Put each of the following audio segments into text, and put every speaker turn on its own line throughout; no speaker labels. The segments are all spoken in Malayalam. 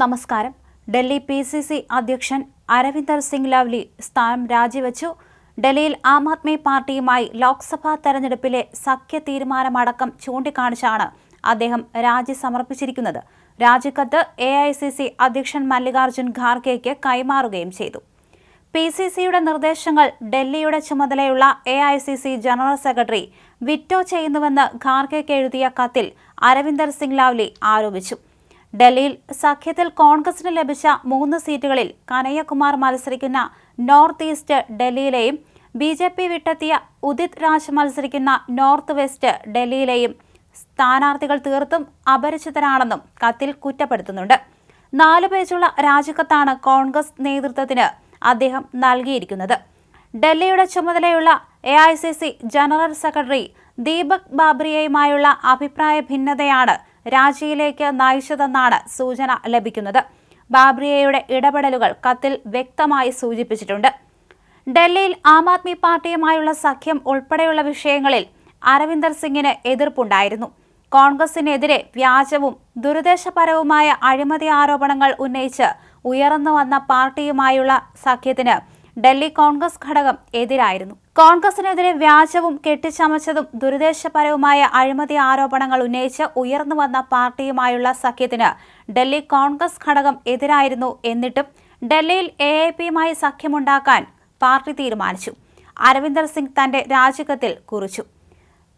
നമസ്കാരം. ഡൽഹി പി സി സി അധ്യക്ഷൻ അരവിന്ദർ സിംഗ് ലവ്ലി സ്ഥാനം രാജിവെച്ചു. ഡൽഹിയിൽ ആം ആദ്മി പാർട്ടിയുമായി ലോക്സഭാ തെരഞ്ഞെടുപ്പിലെ സഖ്യ തീരുമാനമടക്കം ചൂണ്ടിക്കാണിച്ചാണ് അദ്ദേഹം രാജി സമർപ്പിച്ചിരിക്കുന്നത്. രാജിക്കത്ത് എ ഐ സി സി അധ്യക്ഷൻ മല്ലികാർജുൻ ഖാർഗെയ്ക്ക് കൈമാറുകയും ചെയ്തു. പി സി സിയുടെ നിർദ്ദേശങ്ങൾ ഡൽഹിയുടെ ചുമതലയുള്ള A I C C general secretary veto ചെയ്യുന്നുവെന്ന് ഖാർഗെയ്ക്ക് എഴുതിയ കത്തിൽ അരവിന്ദർ സിംഗ് ലാവ്ലി ആരോപിച്ചു. ഡൽഹിയിൽ സഖ്യത്തിൽ കോൺഗ്രസിന് ലഭിച്ച മൂന്ന് സീറ്റുകളിൽ കനയ്യകുമാർ മത്സരിക്കുന്ന നോർത്ത് ഈസ്റ്റ് ഡൽഹിയിലെയും ബി ജെ പി വിട്ടെത്തിയ ഉദിത് രാജ് മത്സരിക്കുന്ന നോർത്ത് വെസ്റ്റ് ഡൽഹിയിലെയും സ്ഥാനാർത്ഥികൾ തീർത്തും അപരിചിതരാണെന്നും കത്തിൽ കുറ്റപ്പെടുത്തുന്നുണ്ട്. നാലു പേജുള്ള രാജിക്കത്താണ് കോൺഗ്രസ് നേതൃത്വത്തിന് അദ്ദേഹം നൽകിയിരിക്കുന്നത്. ഡൽഹിയുടെ ചുമതലയുള്ള എ ജനറൽ സെക്രട്ടറി ദീപക് ബാബ്രിയയുമായുള്ള അഭിപ്രായ ഭിന്നതയാണ് രാജിയിലേക്ക് നയിച്ചതെന്നാണ് സൂചന ലഭിക്കുന്നത്. ബാബ്രിയയുടെ ഇടപെടലുകൾ കത്തിൽ വ്യക്തമായി സൂചിപ്പിച്ചിട്ടുണ്ട്. ഡൽഹിയിൽ ആം ആദ്മി പാർട്ടിയുമായുള്ള സഖ്യം ഉൾപ്പെടെയുള്ള വിഷയങ്ങളിൽ അരവിന്ദർ സിംഗിന് എതിർപ്പുണ്ടായിരുന്നു. കോൺഗ്രസിനെതിരെ വ്യാജവും ദുരുദ്ദേശപരവുമായ അഴിമതി ആരോപണങ്ങൾ ഉന്നയിച്ച് ഉയർന്നു വന്ന പാർട്ടിയുമായുള്ള സഖ്യത്തിന് ഡൽഹി കോൺഗ്രസ് ഘടകം എതിരായിരുന്നു. കോൺഗ്രസിനെതിരെ വ്യാജവും കെട്ടിച്ചമച്ചതും ദുരുദ്ദേശപരവുമായ അഴിമതി ആരോപണങ്ങൾ ഉന്നയിച്ച് ഉയർന്നു വന്ന പാർട്ടിയുമായുള്ള സഖ്യത്തിന് ഡൽഹി കോൺഗ്രസ് ഘടകം എതിരായിരുന്നു എന്നിട്ടും ഡൽഹിയിൽ എ എ പിയുമായി സഖ്യമുണ്ടാക്കാൻ പാർട്ടി തീരുമാനിച്ചു. അരവിന്ദർ സിംഗ് തന്റെ രാജിക്കത്തിൽ കുറിച്ചു.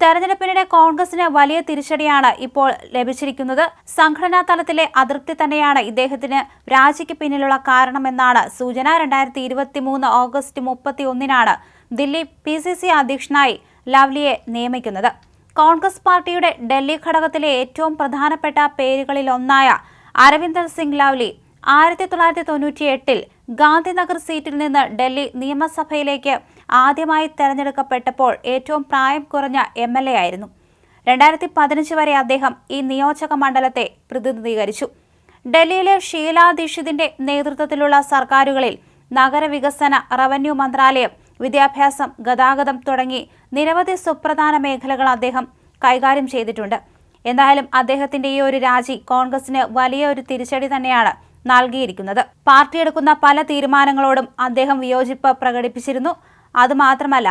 തെരഞ്ഞെടുപ്പിനിടെ കോൺഗ്രസിന് വലിയ തിരിച്ചടിയാണ് ഇപ്പോൾ ലഭിച്ചിരിക്കുന്നത്. സംഘടനാ തലത്തിലെ അതൃപ്തി തന്നെയാണ് ഇദ്ദേഹത്തിന് രാജിക്ക് പിന്നിലുള്ള കാരണമെന്നാണ് സൂചന. രണ്ടായിരത്തി ഇരുപത്തി മൂന്ന് ഓഗസ്റ്റ് മുപ്പത്തി ഒന്നിനാണ് ദില്ലി പി സി സി അധ്യക്ഷനായി ലവ്ലിയെ നിയമിക്കുന്നത്. കോൺഗ്രസ് പാർട്ടിയുടെ ഡൽഹി ഘടകത്തിലെ ഏറ്റവും പ്രധാനപ്പെട്ട പേരുകളിലൊന്നായ അരവിന്ദർ സിംഗ് ലവ്ലി ആയിരത്തി തൊള്ളായിരത്തി തൊണ്ണൂറ്റി എട്ടിൽ ഗാന്ധിനഗർ സീറ്റിൽ നിന്ന് ഡൽഹി നിയമസഭയിലേക്ക് ആദ്യമായി തെരഞ്ഞെടുക്കപ്പെട്ടപ്പോൾ ഏറ്റവും പ്രായം കുറഞ്ഞ എം എൽ എ ആയിരുന്നു. രണ്ടായിരത്തി പതിനഞ്ച് വരെ അദ്ദേഹം ഈ നിയോജക മണ്ഡലത്തെ പ്രതിനിധീകരിച്ചു. ഡൽഹിയിലെ ഷീലാ ദീക്ഷിതിന്റെ നേതൃത്വത്തിലുള്ള സർക്കാരുകളിൽ നഗരവികസന റവന്യൂ മന്ത്രാലയം വിദ്യാഭ്യാസം ഗതാഗതം തുടങ്ങി നിരവധി സുപ്രധാന മേഖലകൾ അദ്ദേഹം കൈകാര്യം ചെയ്തിട്ടുണ്ട്. എന്തായാലും അദ്ദേഹത്തിന്റെ ഈ ഒരു രാജി കോൺഗ്രസിന് വലിയ ഒരു തിരിച്ചടി തന്നെയാണ് നൽകിയിരിക്കുന്നത്. പാർട്ടി എടുക്കുന്ന പല തീരുമാനങ്ങളോടും അദ്ദേഹം വിയോജിപ്പ് പ്രകടിപ്പിച്ചിരുന്നു. അതുമാത്രമല്ല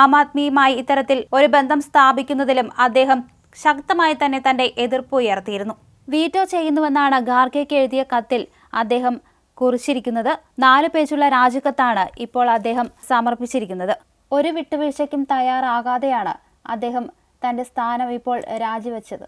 ആം ആദ്മിയുമായി ഇത്തരത്തിൽ ഒരു ബന്ധം സ്ഥാപിക്കുന്നതിലും അദ്ദേഹം ശക്തമായി തന്നെ തന്റെ എതിർപ്പ് ഉയർത്തിയിരുന്നു. വീറ്റോ ചെയ്യുന്നുവെന്നാണ് ഖാർഗെക്ക് എഴുതിയ കത്തിൽ അദ്ദേഹം കുറിച്ചിരിക്കുന്നത്. നാല് പേജുള്ള രാജിക്കത്താണ് ഇപ്പോൾ അദ്ദേഹം സമർപ്പിച്ചിരിക്കുന്നത്. ഒരു വിട്ടുവീഴ്ചയ്ക്കും തയ്യാറാകാതെയാണ് അദ്ദേഹം തന്റെ സ്ഥാനം ഇപ്പോൾ രാജിവെച്ചത്.